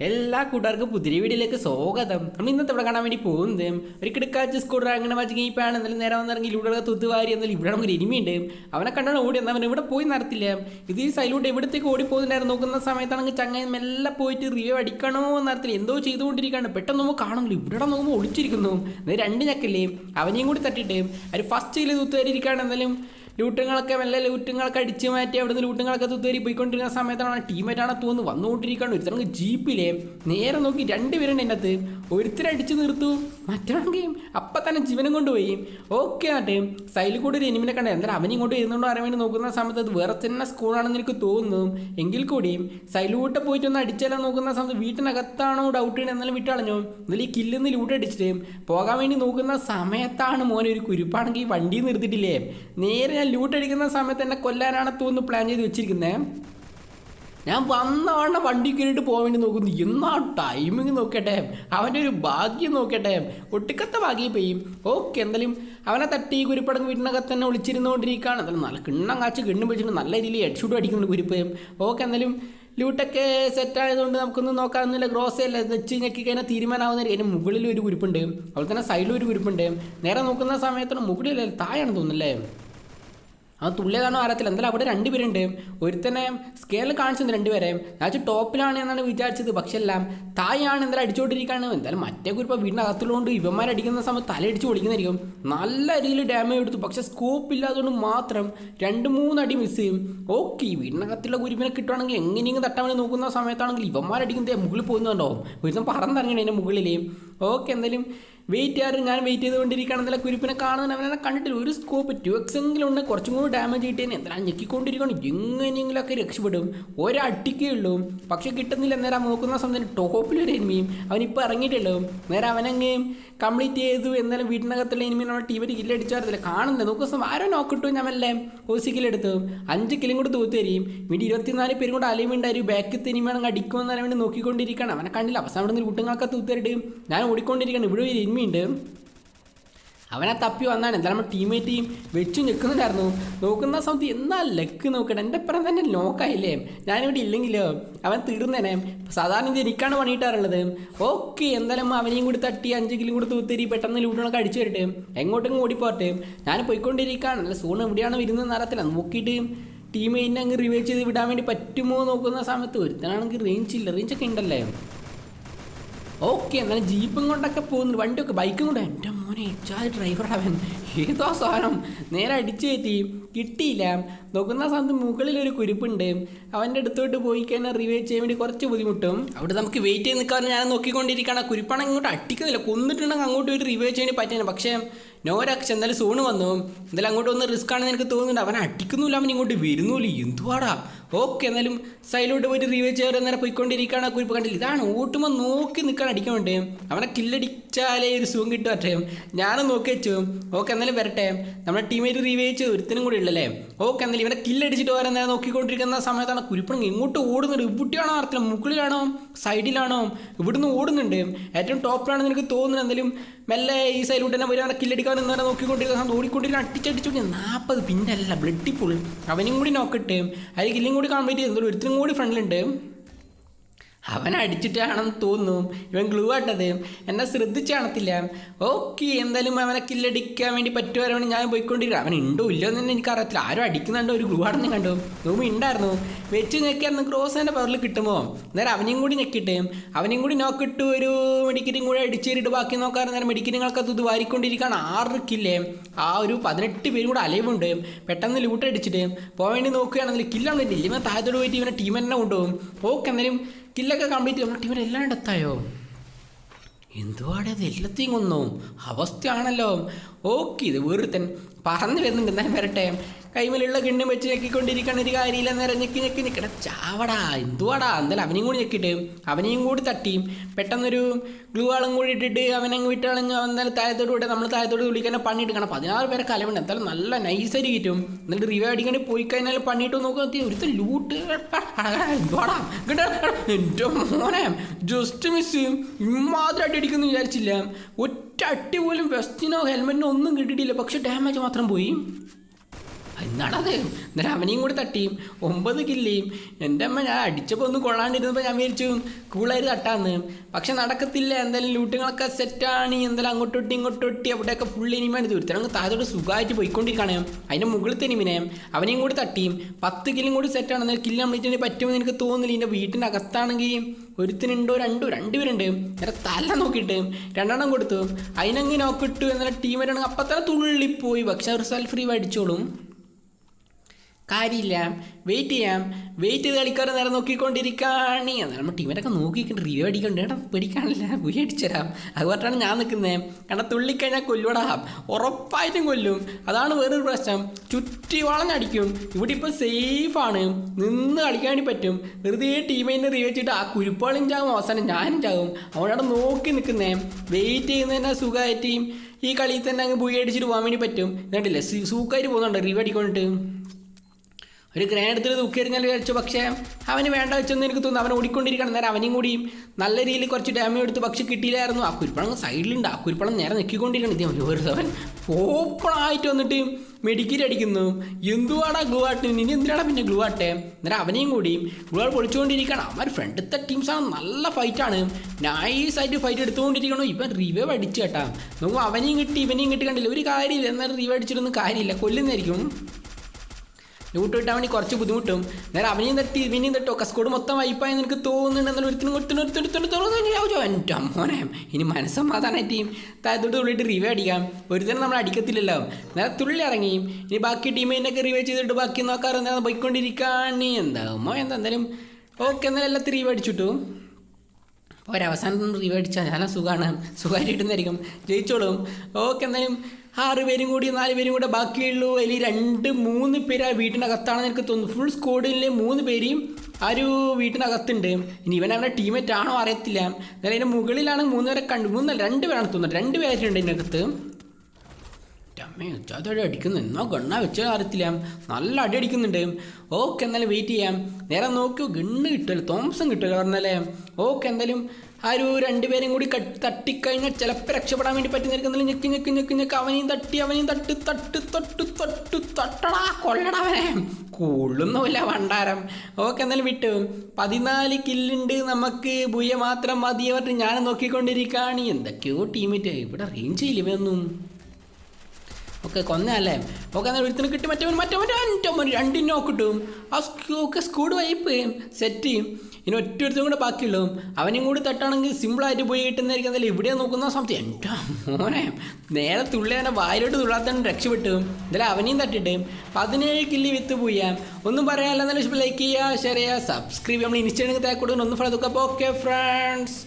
എല്ലാ കൂട്ടുകാർക്കും പുതിരി വീടിലേക്ക് സ്വാഗതം. നമ്മൾ ഇന്നത്തെ ഇവിടെ കാണാൻ വേണ്ടി പോകുന്നത് ഒരു കിടക്കാച്ച് സ്കൂട്ടർ അങ്ങനെ വാച്ച് ഗീപ്പാണ് എന്നാലും നേരെ വന്നിറങ്ങി ഇവിടെ തുത്തുവാരി എന്നാലും ഇവിടെ നമുക്ക് ഇനിമിയുണ്ട് അവനെ കണ്ടാണ് ഓടി എന്നാൽ അവൻ ഇവിടെ പോയി നടത്തില്ല ഇത് ഈ സൈലൂട്ട് എവിടത്തേക്ക് ഓടി പോകുന്നുണ്ടായിരുന്നു നോക്കുന്ന സമയത്താണെങ്കിൽ ചങ്ങായി മെല്ലെ പോയിട്ട് റിവ്യൂ അടിക്കണോ നടത്തില്ല എന്തോ ചെയ്തുകൊണ്ടിരിക്കുകയാണ്. പെട്ടെന്ന് നമുക്ക് കാണുന്നില്ല. ഇവിടെ നോക്കുമ്പോൾ ഒളിച്ചിരിക്കുന്നു. ഇത് രണ്ട് ഞക്കല്ലേ അവനെയും കൂടി തട്ടിയിട്ട്. അവർ ഫസ്റ്റ് തുത്തുവാരിയിരിക്കുകയാണ് എന്നാലും ലൂട്ടുകളൊക്കെ വല്ല ലൂട്ടുകളൊക്കെ അടിച്ചു മാറ്റി അവിടുന്ന് ലൂട്ടുകളൊക്കെ തുത്തേരി പോയിക്കൊണ്ടിരുന്ന സമയത്താണ് ടീമേറ്റാണ് തോന്നുന്നു വന്നുകൊണ്ടിരിക്കുകയാണ് ഒരുത്തരം ജീപ്പിലെ നേരെ നോക്കി രണ്ടുപേരുണ്ട് എന്റെ അകത്ത് ഒരുത്തരടിച്ചു നിർത്തു മറ്റാണെങ്കിൽ അപ്പം തന്നെ ജീവനും കൊണ്ടുപോയി. ഓക്കെ ആട്ടെ. സൈഡിൽ കൂടി ഒരു എനിമിനെ കണ്ടത് എന്തായാലും അവനും ഇങ്ങോട്ട് വരുന്നുണ്ടോ അറിയാൻ വേണ്ടി നോക്കുന്ന സമയത്ത് അത് വേറെ തന്നെ സ്കൂളാണെന്ന് എനിക്ക് തോന്നുന്നു. എങ്കിൽ കൂടിയും സൈഡിലൂട്ട് പോയിട്ട് ഒന്ന് അടിച്ചാലോ നോക്കുന്ന സമയത്ത് വീട്ടിനകത്താണോ ഡൗട്ട് ചെയ്യണം എന്നാലും വിട്ടളഞ്ഞു എന്നാലും ഈ കില്ലിന്ന് ലൂട്ട് അടിച്ചിട്ട് പോകാൻ വേണ്ടി നോക്കുന്ന സമയത്താണ് മോനെ ഒരു കുരുപ്പാണെങ്കിൽ വണ്ടി നിർത്തിയിട്ടില്ലേ? നേരെ ഞാൻ ലൂട്ട് അടിക്കുന്ന സമയത്ത് എന്നെ കൊല്ലാനാണ് തോന്നുന്നു പ്ലാൻ ചെയ്ത് വെച്ചിരിക്കുന്നത് ഞാൻ വന്നവണ്ണ വണ്ടി കയറിയിട്ട് പോകാൻ വേണ്ടി നോക്കുന്നു എന്നാ ടൈമിങ് നോക്കട്ടെ. അവന്റെ ഒരു ഭാഗ്യം നോക്കട്ടെ. ഒട്ടിക്കത്തെ ഭാഗ്യം പെയ്യും ഓക്കെ എന്തായാലും അവനെ തട്ടി കുരിപ്പടങ്ങ് വീട്ടിനകത്ത് തന്നെ ഒളിച്ചിരുന്നുകൊണ്ടിരിക്കുകയാണ്. എന്തായാലും നല്ല കിണ്ണം കാച്ച് കിണ്ണും പിടിച്ചിട്ട് നല്ല രീതിയിൽ ഹെഡ്ഷൂട്ട് അടിക്കുന്നുണ്ട് കുരിപ്പ്. ഓക്കെ എന്തായാലും ലൂട്ടൊക്കെ സെറ്റ് ആയതുകൊണ്ട് നമുക്കൊന്നും നോക്കാനൊന്നുമില്ല. ഗ്രോസ് അല്ല. വെച്ച് ഞെക്കി കഴിഞ്ഞാൽ തീരുമാനമാവുന്ന അതിന് മുകളിൽ ഒരു കുരിപ്പുണ്ട്. അതുപോലെ തന്നെ സൈഡിൽ ഒരു കുരിപ്പുണ്ട്. നേരെ നോക്കുന്ന സമയത്താണ് മുകളിലല്ല താഴെയാണ് തോന്നുന്നല്ലേ ആ തുള്ളിയതാണോ അറിയത്തില്ല എന്തായാലും അവിടെ രണ്ടുപേരുണ്ട്. ഒരുത്തനെ സ്കെയിലിൽ കാണിച്ചത് രണ്ടുപേരെയും ഞാൻ ടോപ്പിലാണ് എന്നാണ് വിചാരിച്ചത്. പക്ഷെ എല്ലാം തായാണ് എന്തായാലും അടിച്ചുകൊണ്ടിരിക്കുകയാണ് എന്തായാലും മറ്റേ കുറിപ്പ് വീടിനകത്തുള്ളതുകൊണ്ട് ഇവന്മാരടിക്കുന്ന സമയത്ത് തലയടിച്ച് പൊളിക്കുന്നതായിരിക്കും നല്ല രീതിയിൽ ഡാമേജ് എടുത്തു. പക്ഷേ സ്കോപ്പ് ഇല്ലാത്തതുകൊണ്ട് മാത്രം രണ്ട് മൂന്നടി മിസ് ചെയ്യും. ഓക്കെ വീടിനകത്തുള്ള കുരുപ്പിനെ കിട്ടുവാണെങ്കിൽ എങ്ങനെയെങ്കിലും തട്ടാൻ വേണ്ടി നോക്കുന്ന സമയത്താണെങ്കിൽ ഇവന്മാരടിക്കുന്നത് മുകളിൽ പോകുന്നുണ്ടോ? ഒരുത്തം പറന്നിറങ്ങണേ മുകളിൽ ഓക്കെ എന്തായാലും വെയിറ്റ് ചെയ്യാറ് ഞാൻ വെയിറ്റ് ചെയ്തുകൊണ്ടിരിക്കുകയാണ്. നല്ല കുരിപ്പിനെ കാണുന്ന അവനെ കണ്ടിട്ടില്ല. ഒരു സ്കോപ്പ് ടു എക്സ് എങ്കിലും ഉണ്ട്. കുറച്ചും കൂടി ഡാമേജ് കിട്ടിയതിന് എന്താ ഞെക്കിക്കൊണ്ടിരിക്കണം എങ്ങനെയെങ്കിലുമൊക്കെ രക്ഷപ്പെടും. ഒരടിക്കേ ഉള്ളൂ. പക്ഷെ കിട്ടുന്നില്ല. നേരം നോക്കുന്ന സമയത്ത് ടോപ്പിലൊരു എനിമിയും അവനിപ്പോൾ ഇറങ്ങിയിട്ടുള്ളൂ. നേരെ അവനങ്ങ് കംപ്ലീറ്റ് ചെയ്തു. എന്നാലും വീട്ടിനകത്തുള്ള എനിമി നമ്മുടെ ടീമിൽ കില്ലടിച്ചായിരുന്നില്ല കാണുന്നില്ല. നോക്കുന്ന സമയം ആരോ നോക്കിട്ടു ഞാൻ മെല്ലെ ഓസി കില്ലെടുത്തു അഞ്ച് കിലും കൂടി തൂത്ത് തരും. വീട്ടിൽ ഇരുപത്തിനാല് പേരും കൂടെ അലയുമുണ്ടായിരുന്നു ബാക്കിൽ എനിമിയാണെങ്കിൽ അടിക്കുമെന്ന് വേണ്ടി നോക്കിക്കൊണ്ടിരിക്കണം അവനെ കണ്ടില്ല. അവസാനം കൂട്ടുകാർക്ക് തൂത്തരിട്ട് ഞാൻ ഓടിക്കൊണ്ടിരിക്കുകയാണ് ഇവിടെ ഒരു എനിമിയുണ്ട് അവനെ തപ്പി വന്നാണ്. എന്തായാലും നമ്മുടെ ടീമേറ്റ് ടീം വെച്ചു നിൽക്കുന്നുണ്ടായിരുന്നു നോക്കുന്ന സമയത്ത് എന്നാ ലക്ക് നോക്കണം എന്റെ അപ്പുറം തന്നെ നോക്കായില്ലേ ഞാനിവിടെ ഇല്ലെങ്കിലോ? അവൻ തീർന്നേനെ. സാധാരണ ഇത് എനിക്കാണ് പണിയിട്ടാറുള്ളത്. ഓക്കെ എന്തായാലും അവനെയും കൂടി തട്ടി അഞ്ച് കിലും കൂടി തൂത്തേരി പെട്ടെന്ന് ലൂട്ടണൊക്കെ അടിച്ചു വരട്ടെ. എങ്ങോട്ടും ഓടിപ്പോട്ടെ ഞാൻ പോയിക്കൊണ്ടിരിക്കുകയാണ്. അല്ല സൂൺ എവിടെയാണ് വരുന്നത് അറിയത്തില്ല. നോക്കിയിട്ട് ടീമേറ്റിനെ അങ്ങ് റിവൈവ് ചെയ്ത് വിടാൻ വേണ്ടി പറ്റുമോ നോക്കുന്ന സമയത്ത് ഒരുത്തനാണെങ്കിൽ റേഞ്ച് ഇല്ല. റേഞ്ചൊക്കെ ഉണ്ടല്ലേ? ഓക്കെ എന്നാലും ജീപ്പും കൊണ്ടൊക്കെ പോകുന്നു വണ്ടിയൊക്കെ ബൈക്കും കൊണ്ട്? എന്റെ മോനെ ഇച്ചാൽ ഡ്രൈവർ അവൻ. ഏതോ സ്വാനം നേരെ അടിച്ചു കയറ്റി. കിട്ടിയില്ല. നോക്കുന്ന സമയത്ത് മുകളിൽ ഒരു കുരിപ്പുണ്ട്. അവന്റെ അടുത്തോട്ട് പോയി കഴിഞ്ഞാൽ റിവൈവ് ചെയ്യാൻ വേണ്ടി കുറച്ച് ബുദ്ധിമുട്ടും. അവിടെ നമുക്ക് വെയിറ്റ് ചെയ്ത് നിൽക്കാൻ ഞാൻ നോക്കിക്കൊണ്ടിരിക്കുകയാണ്. കുരിപ്പാണ് ഇങ്ങോട്ട് അട്ടിക്കുന്നില്ല കൊന്നിട്ടുണ്ടെങ്കിൽ അങ്ങോട്ട് ഒരു റിവൈവ് ചെയ്യാൻ പറ്റിയാണ് പക്ഷേ നോ രക്ഷ എന്തായാലും സൂണ് വന്നു. എന്തായാലും അങ്ങോട്ട് ഒന്ന് റിസ്ക് ആണെന്ന് എനിക്ക് തോന്നുന്നുണ്ട്. അവൻ അടിക്കുന്നില്ല. അവൻ ഇങ്ങോട്ട് വരുന്നില്ല എന്തുവാടാ? ഓക്കെ എന്നാലും സൈഡിലോട്ട് പോയിട്ട് റിവൈവ് ചെയ്യാറ് നേരെ പോയിക്കൊണ്ടിരിക്കുകയാണ് ആ കുരിപ്പ് കണ്ടില്ല? ഇതാണ് ഓട്ടുമ്പോൾ നോക്കി നിൽക്കാൻ അടിക്കാൻ വേണ്ടേ അവനെ കില്ലടിച്ചാലേ ഒരു സുഖം കിട്ടും അറ്റേ ഞാനും നോക്കി വെച്ചു. ഓക്കെ എന്നാലും വരട്ടെ. നമ്മുടെ ടീമേറ്റ് റിവൈവ് ചെയ്ത് ഒരുത്തിനും കൂടി ഉള്ളല്ലേ? ഓക്കെ എന്നാലും ഇവനെ കില്ലടിച്ചിട്ട് വരാൻ നേരെ നോക്കിക്കൊണ്ടിരിക്കുന്ന സമയത്താണ് കുരിപ്പണെങ്കിൽ ഇങ്ങോട്ട് ഓടുന്നുണ്ട്. ഇവിടെയാണോ അറിയില്ല മുകളിലാണോ? സൈഡിലാണോ? ഇവിടുന്ന് ഓടുന്നുണ്ട്. ഏറ്റവും ടോപ്പിലാണെന്ന് എനിക്ക് തോന്നുന്നത് എന്തായാലും മെല്ലെ ഈ സൈഡിലൂടെ തന്നെ വരികയാണ് കില്ലടിക്കാൻ നേരെ നോക്കിക്കൊണ്ടിരിക്കുന്ന ഓടിക്കൊണ്ടിരിക്കുന്ന അടിച്ചടിച്ചു നാൽപ്പത് പിന്നല്ല ബ്ലഡ് ഫുൾ അവനും കൂടി നോക്കിട്ട് അതിൽ കില്ലും കൂടി കാണാൻ ചെയ്തു. ഒരുത്തിനും കൂടി ഫ്രണ്ടിലുണ്ട് അവൻ അടിച്ചിട്ടാണെന്ന് തോന്നുന്നു ഇവൻ ഗ്ലൂ ആട്ടത്. എന്നെ ശ്രദ്ധിച്ച് കാണത്തില്ല. ഓക്കെ എന്തായാലും അവനെ കില്ലടിക്കാൻ വേണ്ടി പറ്റുമാരാണ് ഞാൻ പോയിക്കൊണ്ടിരിക്കുക അവൻ ഉണ്ടോ ഇല്ലോ എന്ന് തന്നെ എനിക്കറിയത്തില്ല. ആരും അടിക്കുന്നുണ്ടോ? ഒരു ഗ്ലൂ ആടെന്ന് കണ്ടു. നോമ്പ് ഉണ്ടായിരുന്നു വെച്ച് ഞെക്കിയായിരുന്നു ക്രോസ് എന്റെ പവറിൽ കിട്ടുമോ? നേരം അവനെയും കൂടി ഞെക്കിട്ട് അവനെയും കൂടി നോക്കിട്ട് ഒരു മെഡിക്കറ്റും കൂടി അടിച്ചേരിട്ട് ബാക്കി നോക്കാറ് നേരം മെഡിക്കറ്റുകൾക്കത് ഇത് വാരിക്കൊണ്ടിരിക്കുകയാണ്. ആറ് കില്ലേ ആ ഒരു പതിനെട്ട് പേരും കൂടെ അലവുണ്ട് പെട്ടെന്ന് ലൂട്ട് അടിച്ചിട്ട് പോകാൻ വേണ്ടി നോക്കുകയാണെങ്കിൽ കില്ലാണ് ഇല്ല താഴത്തോട് പോയിട്ട് ഇവനെ ടീം തന്നെ കൊണ്ടുപോകും. ഓക്കെ എന്തായാലും കില്ലൊക്കെ കംപ്ലീറ്റ് നമ്മുടെ ടീമിൽ എല്ലാം എത്തായോ എന്തുവാടെ ഇത്? എല്ലാത്തെയും കൊന്നു. അവസ്ഥയാണല്ലോ. ഓക്കെ ഇത് വെറുതെ പറഞ്ഞു വരുന്നുണ്ട്. എന്നാലും വരട്ടെ. കൈമലുള്ള കിണ്ണും വെച്ച് ഞെക്കിക്കൊണ്ടിരിക്കണ ഒരു കാര്യമില്ല നേരം ഞെക്കി ഞെക്കി ഞെക്കട ചാവടാ എന്തുവാടാ? എന്തായാലും അവനെയും കൂടി ഞെക്കിയിട്ട് അവനെയും കൂടി തട്ടി പെട്ടെന്നൊരു ഗ്ലൂ ആളും കൂടി ഇട്ടിട്ട് അവനങ്ങ് വിട്ടാളങ്ങ് എന്തായാലും താഴത്തോട് കൂടെ നമ്മൾ താഴത്തോട് വിളിക്കാൻ പണി കാണാം പതിനാറ് പേരെ കലവുണ്ട് എന്തായാലും നല്ല നൈസായിട്ട് കിട്ടും. എന്നിട്ട് റിവ്യൂ അടിക്കാണ്ട് പോയി കഴിഞ്ഞാൽ പണിയിട്ട് നോക്കുക ഒരുത്ത ലൂട്ട് എന്തുവാടാ? എന്റെ മോനെ ജസ്റ്റ് മിസ് ചെയ്യും ഇമാതിരി അടി അടിക്കുന്നു വിചാരിച്ചില്ല. ഒറ്റ അടി പോലും വെസ്റ്റിനോ ഹെൽമെറ്റിനോ ഒന്നും കിട്ടിയിട്ടില്ല. പക്ഷെ ഡാമേജ് മാത്രം പോയി. എന്നാണത് എന്നിട്ട് അവനെയും കൂടി തട്ടിയും. ഒമ്പത് കില്ലിയും. എന്റെ അമ്മ ഞാൻ അടിച്ചപ്പോൾ ഒന്ന് കൊള്ളാണ്ടിരുന്നപ്പോൾ ഞാൻ വിചാരിച്ചു കൂളായിട്ട് തട്ടാന്ന്. പക്ഷെ നടക്കത്തില്ല. എന്തായാലും ലൂട്ടുകളൊക്കെ സെറ്റാണ് എന്തായാലും അങ്ങോട്ടൊട്ടി ഇങ്ങോട്ടൊട്ടി അവിടെയൊക്കെ ഫുൾ ഇനിമാണ് തീർച്ചയായും അങ്ങ് താഴോട്ട് സുഖമായിട്ട് പോയിക്കൊണ്ടിരിക്കണേ അതിന്റെ മുകളിൽ ഇനിമിനെ അവനെയും കൂടി തട്ടിയും. പത്ത് കില്ലും കൂടി സെറ്റാണ് എന്നാൽ കില്ല് കംപ്ലീറ്റ് പറ്റുമെന്ന് എനിക്ക് തോന്നുന്നില്ല. എന്റെ വീട്ടിന്റെ അകത്താണെങ്കിൽ ഒരുത്തിനുണ്ടോ രണ്ടോ? രണ്ടുപേരുണ്ട് നേരെ തല നോക്കിയിട്ട് രണ്ടെണ്ണം കൊടുത്തു. അതിനങ്ങനെ നോക്കിട്ടു എന്നാലും ടീമേറ്റാണെങ്കിൽ അപ്പം തന്നെ തുള്ളിപ്പോയി. പക്ഷെ അവർ സെൽഫ് ഫ്രീ അടിച്ചോളും. കാര്യമില്ല. വെയിറ്റ് ചെയ്യാം. വെയിറ്റ് ചെയ്ത് കളിക്കാരെ നേരെ നോക്കിക്കൊണ്ടിരിക്കുകയാണ് എന്നാൽ നമ്മൾ ടീമിനൊക്കെ നോക്കിക്കൊണ്ട് റിവ്യൂ അടിക്കണ്ട്. കേട്ടോ പേടിക്കാനില്ല. പോയി അടിച്ചുതരാം പറഞ്ഞാണ് ഞാൻ നിൽക്കുന്നത് കാരണം തുള്ളിക്കഴിഞ്ഞാൽ കൊല്ലുവടാ. ഉറപ്പായിട്ടും കൊല്ലും. അതാണ് വേറൊരു പ്രശ്നം. ചുറ്റി വളഞ്ഞടിക്കും. ഇവിടെ ഇപ്പോൾ സേഫാണ് നിന്ന് കളിക്കാൻ പറ്റും. വെറുതെ ടീമിനെ റിവ്യൂ വെച്ചിട്ട് ആ കുരുപ്പാളും ചാകും അവസാനം ഞാനും ചാകും അവനവിടെ നോക്കി നിൽക്കുന്നത് വെയിറ്റ് ചെയ്യുന്നതിനെ സുഖമായിട്ട് ഈ കളിയിൽ തന്നെ അങ്ങ് പോയി അടിച്ചിട്ട് പോകാൻ വേണ്ടി പറ്റും. എന്നിട്ടില്ലേ സുഖമായിട്ട് പോകുന്നുണ്ട്. റിവ്യൂ അടിക്കൊണ്ടിട്ട്. ഒരു ഗ്രഹണത്തിൽ എടുത്തിട്ട് തൂക്കി എറിഞ്ഞാൽ വിചാരിച്ചു പക്ഷേ അവന് വേണ്ട വെച്ചൊന്നും എനിക്ക് തോന്നുന്നു. അവൻ ഓടിക്കൊണ്ടിരിക്കണം നേരം അവനും കൂടിയും നല്ല രീതിയിൽ കുറച്ച് ഡാമേജ് എടുത്ത് പക്ഷെ കിട്ടിയില്ലായിരുന്നു. ആ കുരുപ്പണം സൈഡിലുണ്ട്. ആ കുരുപ്പണം നേരെ നിൽക്കിക്കൊണ്ടിരിക്കണം ഇതേ വെറുതെ അവൻ ഓപ്പണായിട്ട് വന്നിട്ട് മെഡിക്കറ്റ് അടിക്കുന്നു. എന്തുവാടാ ഗ്ലൂവാട്ട് ഇനി എന്തിനാണ് പിന്നെ ഗ്ലൂവാട്ടെ നേരം അവനെയും കൂടി ഗ്ലൂ ആൾ പൊളിച്ചുകൊണ്ടിരിക്കണം അവൻ ഫ്രണ്ടത്തെ ടീംസാണ് നല്ല ഫൈറ്റാണ് നൈസായിട്ട് ഫൈറ്റ് എടുത്തുകൊണ്ടിരിക്കണോ ഇവൻ റിവൈവ് അടിച്ചു കേട്ടാ. നോക്കുമ്പോൾ അവനെയും കിട്ടി ഇവനെയും കിട്ടി കണ്ടില്ല? ഒരു കാര്യമില്ല. എന്നാലും റിവൈവ് അടിച്ചിട്ടൊന്നും കാര്യമില്ല. കൊല്ലുന്നതായിരിക്കും. ലൂട്ട് കിട്ടാൻ വേണ്ടി കുറച്ച് ബുദ്ധിമുട്ടും. നേരെ അവനെയും തട്ടി ഇവനെയും തട്ടോ കസ്കോട് മൊത്തം വൈപ്പായി നിനക്ക് തോന്നുന്നുണ്ട്. എന്നാൽ ഒരുത്തിനും ഒരുത്തിനും എന്റെ മോനെ ഇനി മനസ്സമാധാനമായിട്ട് താഴത്തോട്ട് തുള്ളിയിട്ട് റിവേ അടിക്കാം. ഒരുത്തരം നമ്മൾ അടിക്കത്തില്ലല്ലോ. നേരെ തുള്ളി ഇറങ്ങി. ഇനി ബാക്കി ടീമിനൊക്കെ റിവേ ചെയ്തിട്ട് ബാക്കി നോക്കാറ് എന്താ? പോയിക്കൊണ്ടിരിക്കാണ്. എന്താകുമോ എന്താ എന്തായാലും? ഓക്കെ എന്നാലും എല്ലാത്തിനും റിവേ അടിച്ചിട്ടു. ഒരവസാനം റിവ്യൂ അടിച്ചാൽ നല്ല സുഖമാണ് സുഖമായിട്ടിരുന്നായിരിക്കും ജയിച്ചോളും. ഓക്കെ എന്തായാലും ആറ് പേരും കൂടി നാല് പേരും കൂടെ ബാക്കിയുള്ളൂ. അതിൽ രണ്ട് മൂന്ന് പേര് ആ വീട്ടിനകത്താണെന്ന് എനിക്ക് തോന്നുന്നു. ഫുൾ സ്കോഡിലെ മൂന്ന് പേരെയും ആ ഒരു വീട്ടിനകത്തുണ്ട് ഇനി ഇവൻ അവരുടെ ടീമേറ്റ് ആണോ അറിയത്തില്ല. എന്നാലും അതിന്റെ മുകളിലാണ് മൂന്ന് പേരെ കണ്ടു. മൂന്നല്ല രണ്ട് പേരാണ് തോന്നുന്നത് രണ്ട് പേരായിട്ടുണ്ട് ഇതിനകത്ത് അമ്മേ ഉച്ചാത്തോടെ അടിക്കുന്നു? എന്നോ ഗണ്ണ വെച്ചാൽ അറിയത്തില്ല നല്ല അടി അടിക്കുന്നുണ്ട്. ഓക്കെ എന്നാലും വെയിറ്റ് ചെയ്യാം. നേരെ നോക്കിയോ ഗണ്ണ് കിട്ടുമല്ലോ തോംസൺ കിട്ടുമല്ലോ പറഞ്ഞല്ലേ ഓക്കെ എന്തായാലും ആ ഒരു രണ്ടുപേരും കൂടി തട്ടിക്കഴിഞ്ഞാൽ ചിലപ്പോൾ രക്ഷപ്പെടാൻ വേണ്ടി പറ്റുന്നതായിരിക്കും ഞെക്കി ഞെക്കി ഞെക്കി ഞെക്കി അവനെയും തട്ടി അവനെയും തട്ട് തട്ട് തട്ട് തട്ട് തട്ടടാ കൊള്ളടാവനെ കൊള്ളുന്നുമില്ല ഭണ്ടാരം ഓക്കെ എന്നാലും വിട്ടു. പതിനാല് കില്ലുണ്ട് നമുക്ക് ഭൂയ മാത്രം മതിയെ പറഞ്ഞിട്ട് ഞാൻ നോക്കിക്കൊണ്ടിരിക്കുകയാണ് എന്തൊക്കെയോ ടീമിറ്റ് ഇവിടെ റേഞ്ച് ചെയ്യില്ല ഇവയൊന്നും ഓക്കെ കൊന്നല്ലേ? ഓക്കെ എന്നാൽ ഒരുത്തിന് കിട്ടി മറ്റവൻ മറ്റവൻ രണ്ടവൻ രണ്ടിന് നോക്കിട്ടും ആ ഒക്കെ സ്കൂഡ് വൈപ്പ് സെറ്റ് ചെയ്യും. ഇനി ഒറ്റ ഒരുത്തും കൂടെ ബാക്കിയുള്ളൂ. അവനും കൂടി തട്ടാണെങ്കിൽ സിമ്പിളായിട്ട് പോയി കിട്ടുന്നതായിരിക്കും. എന്തായാലും ഇവിടെ നോക്കുന്ന സമയത്ത് എന്റെ മോനെ നേരെ തുള്ളി അവനെ വായിലോട്ട് തുള്ളാത്തന്നെ രക്ഷപ്പെട്ടു. എന്തായാലും അവനെയും തട്ടിട്ട് പതിനേഴ് കില്ലി വിത്ത് പോയാം. ഒന്നും പറയാനല്ല. എന്നാലും ലൈക്ക് ചെയ്യുക ഷെയർ ചെയ്യുക സബ്സ്ക്രൈബ് നമ്മൾ ഇൻസ്റ്റാഗ്രാമിൽ തേക്കൂടുന്നു ഒന്ന് ഫലം ഓക്കെ ഫ്രണ്ട്സ്